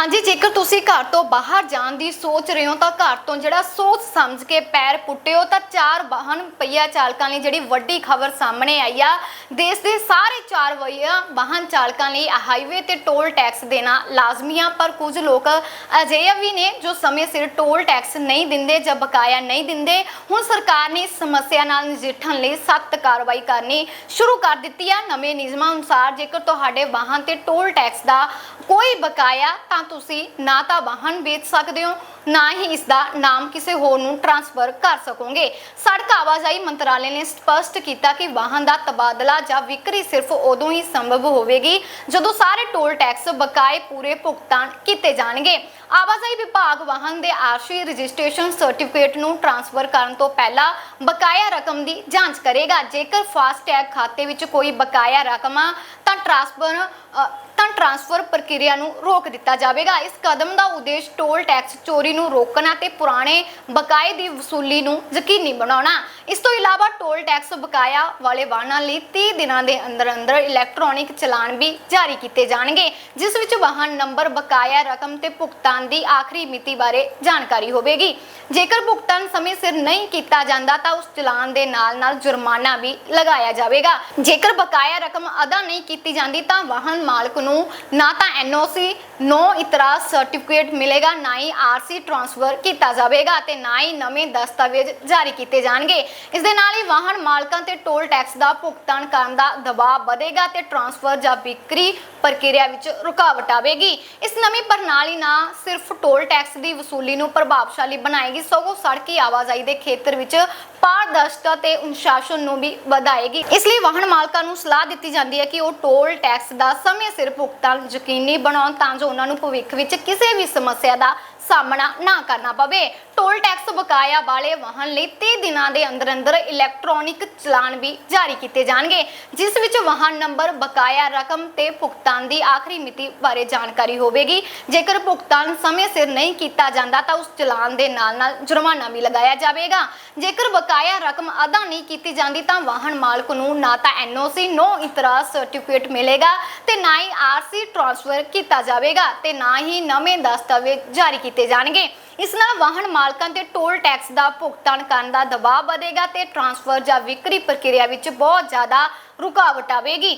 ਹਾਂਜੀ, ਜੇਕਰ ਤੁਸੀਂ ਘਰ ਤੋਂ ਬਾਹਰ ਜਾਣ ਦੀ ਸੋਚ ਰਹੇ ਹੋ, ਤਾਂ ਘਰ ਤੋਂ ਜਿਹੜਾ ਸੋਚ ਸਮਝ ਕੇ ਪੈਰ ਪੁੱਟਿਓ, ਤਾਂ ਚਾਰ ਵਾਹਨ ਪਈਆ ਚਾਲਕਾਂ ਲਈ ਜਿਹੜੀ ਵੱਡੀ ਖਬਰ ਸਾਹਮਣੇ ਆਈ ਆ। ਦੇਸ਼ ਦੇ ਸਾਰੇ ਚਾਰ ਪਹੀਆ ਵਾਹਨ ਚਾਲਕਾਂ ਲਈ ਹਾਈਵੇ ਤੇ ਟੋਲ ਟੈਕਸ ਦੇਣਾ ਲਾਜ਼ਮੀ ਆ, ਪਰ ਕੁਝ ਲੋਕ ਅਜਿਹੇ ਵੀ ਨੇ ਜੋ ਸਮੇਂ ਸਿਰ ਟੋਲ ਟੈਕਸ ਨਹੀਂ ਦਿੰਦੇ ਜਾਂ ਬਕਾਇਆ ਨਹੀਂ ਦਿੰਦੇ। ਹੁਣ ਸਰਕਾਰ ਨੇ ਇਸ ਸਮੱਸਿਆ ਨਾਲ ਨਜਿੱਠਣ ਲਈ ਸਖਤ ਕਾਰਵਾਈ ਕਰਨੀ ਸ਼ੁਰੂ ਕਰ ਦਿੱਤੀ ਆ। ਨਵੇਂ ਨਿਯਮਾਂ ਅਨੁਸਾਰ ਜੇਕਰ ਤੁਹਾਡੇ ਵਾਹਨ ਤੇ ਟੋਲ ਟੈਕਸ ਦਾ ਕੋਈ ਬਕਾਇਆ, ਤਾਂ ਤੁਸੀਂ ਨਾ ਤਾਂ ਵਾਹਨ ਵੇਚ ਸਕਦੇ ਹੋ, ਨਾ ਹੀ ਇਸ ਦਾ ਨਾਮ ਕਿਸੇ ਹੋਰ ਨੂੰ ਟ੍ਰਾਂਸਫਰ ਕਰ ਸਕੋਗੇ। ਸੜਕ ਆਵਾਜਾਈ ਮੰਤਰਾਲੇ ਨੇ ਸਪਸ਼ਟ ਕੀਤਾ ਕਿ ਵਾਹਨ ਦਾ ਤਬਾਦਲਾ ਜਾਂ ਵਿਕਰੀ ਸਿਰਫ ਉਦੋਂ ਹੀ ਸੰਭਵ ਹੋਵੇਗੀ ਜਦੋਂ ਸਾਰੇ ਟੋਲ ਟੈਕਸ ਬਕਾਏ ਪੂਰੇ ਭੁਗਤਾਨ ਕੀਤੇ ਜਾਣਗੇ। ਆਵਾਜਾਈ ਵਿਭਾਗ ਵਾਹਨ ਦੇ ਆਰਸ਼ੀ ਰਜਿਸਟ੍ਰੇਸ਼ਨ ਸਰਟੀਫਿਕੇਟ ਨੂੰ ਟ੍ਰਾਂਸਫਰ ਕਰਨ ਤੋਂ ਪਹਿਲਾਂ ਬਕਾਇਆ ਰਕਮ ਦੀ ਜਾਂਚ ਕਰੇਗਾ। ਜੇਕਰ ਫਾਸਟੈਗ ਖਾਤੇ ਵਿੱਚ ਕੋਈ ਬਕਾਇਆ ਰਕਮ ਟ੍ਰਾਂਸਫਰ ਤਾਂ ਟ੍ਰਾਂਸਫਰ ਪ੍ਰਕਿਰਿਆ ਨੂੰ ਰੋਕ ਦਿੱਤਾ ਜਾਵੇਗਾ। ਇਸ ਕਦਮ ਦਾ ਉਦੇਸ਼ ਟੋਲ ਟੈਕਸ ਚੋਰੀ ਨੂੰ ਰੋਕਣਾ ਤੇ ਪੁਰਾਣੇ ਬਕਾਏ ਦੀ ਵਸੂਲੀ ਨੂੰ ਯਕੀਨੀ ਬਣਾਉਣਾ। ਇਸ ਤੋਂ ਇਲਾਵਾ ਟੋਲ ਟੈਕਸ ਬਕਾਇਆ ਵਾਲੇ ਵਾਹਨਾਂ ਲਈ 30 ਦਿਨਾਂ ਦੇ ਅੰਦਰ ਅੰਦਰ ਇਲੈਕਟ੍ਰੋਨਿਕ ਚਲਾਨ ਵੀ ਜਾਰੀ ਕੀਤੇ ਜਾਣਗੇ। ਜਿਸ ਵਿੱਚ ਵਾਹਨ ਨੰਬਰ, ਬਕਾਇਆ ਰਕਮ ਤੇ ਭੁਗਤਾਨ ਦੀ ਆਖਰੀ ਮਿਤੀ ਬਾਰੇ ਜਾਣਕਾਰੀ ਹੋਵੇਗੀ। ਜੇਕਰ ਭੁਗਤਾਨ ਸਮੇਂ ਸਿਰ ਨਹੀਂ ਕੀਤਾ ਜਾਂਦਾ, ਤਾਂ ਉਸ ਚਲਾਨ ਦੇ ਨਾਲ ਨਾਲ ਜੁਰਮਾਨਾ ਵੀ ਲਗਾਇਆ ਜਾਵੇਗਾ। ਜੇਕਰ ਬਕਾਇਆ ਰਕਮ ਅਦਾ ਨਹੀਂ ਕੀਤੀ ਜਾਂਦੀ, ਤਾਂ ਵਾਹਨ ਮਾਲਕ ਨੂੰ ਨਾ ਤਾਂ ਐਨਓਸੀ ਨੋ ਇਤਰਾਜ਼ ਸਰਟੀਫਿਕੇਟ ਮਿਲੇਗਾ ਨਾ ਹੀ ਆਰਸੀ ਟ੍ਰਾਂਸਫਰ ਕੀਤਾ ਜਾਵੇਗਾ ਤੇ ਨਾ ਹੀ ਨਵੇਂ ਦਸਤਾਵੇਜ਼ ਜਾਰੀ ਕੀਤੇ ਜਾਣਗੇ। ਇਸ ਦੇ ਨਾਲ ਹੀ ਵਾਹਨ ਮਾਲਕਾਂ ਤੇ ਟੋਲ ਟੈਕਸ ਦਾ ਭੁਗਤਾਨ ਕਰਨ ਦਾ ਦਬਾਅ ਵਧੇਗਾ ਤੇ ਟ੍ਰਾਂਸਫਰ ਜਾਂ ਵਿਕਰੀ ਪ੍ਰਕਿਰਿਆ ਵਿੱਚ ਰੁਕਾਵਟ ਆਵੇਗੀ। ਇਸ ਨਵੀਂ ਪ੍ਰਣਾਲੀ ਨਾ ਸਿਰਫ ਟੋਲ ਟੈਕਸ ਦੀ ਵਸੂਲੀ ਨੂੰ ਪ੍ਰਭਾਵਸ਼ਾਲੀ ਬਣਾਏਗੀ, ਸਗੋਂ ਸੜਕੀ ਆਵਾਜਾਈ ਦੇ ਖੇਤਰ ਵਿੱਚ ਪਾਰਦਰਸ਼ਤਾ ਤੇ ਅਨੁਸ਼ਾਸਨ ਨੂੰ ਵੀ ਵਧਾਏਗੀ। ਇਸ ਲਈ ਵਾਹਨ ਮਾਲਕਾਂ ਨੂੰ ਸਲਾਹ ਦਿੱਤੀ ਜਾਂਦੀ ਹੈ ਕਿ ਉਹ ਟੋਲ ਟੈਕਸ ਦਾ ਸਮੇਂ ਸਿਰ ਭੁਗਤਾਨ ਯਕੀਨੀ ਬਣਾਉਣ ਤਾਂ ਜੋ ਉਹਨਾਂ ਨੂੰ ਭਵਿੱਖ ਵਿੱਚ ਕਿਸੇ ਵੀ ਸਮੱਸਿਆ ਦਾ ਸਾਹਮਣਾ ਨਾ ਕਰਨਾ ਪਵੇ। ਟੋਲ ਟੈਕਸ ਬਕਾਇਆ ਵਾਲੇ ਵਾਹਨ ਲਈ 30 ਦਿਨਾਂ ਦੇ ਅੰਦਰ ਅੰਦਰ ਇਲੈਕਟ੍ਰੋਨਿਕ ਚਲਾਨ ਵੀ ਜਾਰੀ ਕੀਤੇ ਜਾਣਗੇ, ਜਿਸ ਵਿੱਚ ਵਾਹਨ ਨੰਬਰ, ਬਕਾਇਆ ਰਕਮ ਤੇ ਭੁਗਤਾਨ ਦੀ ਆਖਰੀ ਮਿਤੀ ਬਾਰੇ ਜਾਣਕਾਰੀ ਹੋਵੇਗੀ। ਜੇਕਰ ਭੁਗਤਾਨ ਸਮੇਂ ਸਿਰ ਨਹੀਂ ਕੀਤਾ ਜਾਂਦਾ, ਤਾਂ ਉਸ ਚਲਾਨ ਦੇ ਨਾਲ ਨਾਲ ਜੁਰਮਾਨਾ ਵੀ ਲਗਾਇਆ ਜਾਵੇਗਾ। ਜੇਕਰ ਬਕਾਇਆ ਰਕਮ ਅਦਾ ਨਹੀਂ ਕੀਤੀ ਜਾਂਦੀ, ਤਾਂ ਵਾਹਨ ਮਾਲਕ ਨੂੰ ਨਾ ਤਾਂ ਐਨਓਸੀ ਨੋ ਇਤਰਾਜ਼ ਸਰਟੀਫਿਕੇਟ ਮਿਲੇਗਾ ਤੇ ਨਾ ਹੀ ਆਰਸੀ ਟ੍ਰਾਂਸਫਰ ਕੀਤਾ ਜਾਵੇਗਾ ਤੇ ਨਾ ਹੀ ਨਵੇਂ ਦਸਤਾਵੇਜ਼ ਜਾਰੀ ਕੀਤੇ ਜਾਣਗੇ। ਇਸ ਨਾਲ ਵਾਹਨ ਮਾਲਕਾਂ ਤੇ ਟੋਲ ਟੈਕਸ ਦਾ ਭੁਗਤਾਨ ਕਰਨ ਦਾ ਦਬਾਅ ਵਧੇਗਾ ਤੇ ਟ੍ਰਾਂਸਫਰ ਜਾਂ ਵਿਕਰੀ ਪ੍ਰਕਿਰਿਆ ਵਿੱਚ ਬਹੁਤ ਜ਼ਿਆਦਾ ਰੁਕਾਵਟ ਆਵੇਗੀ।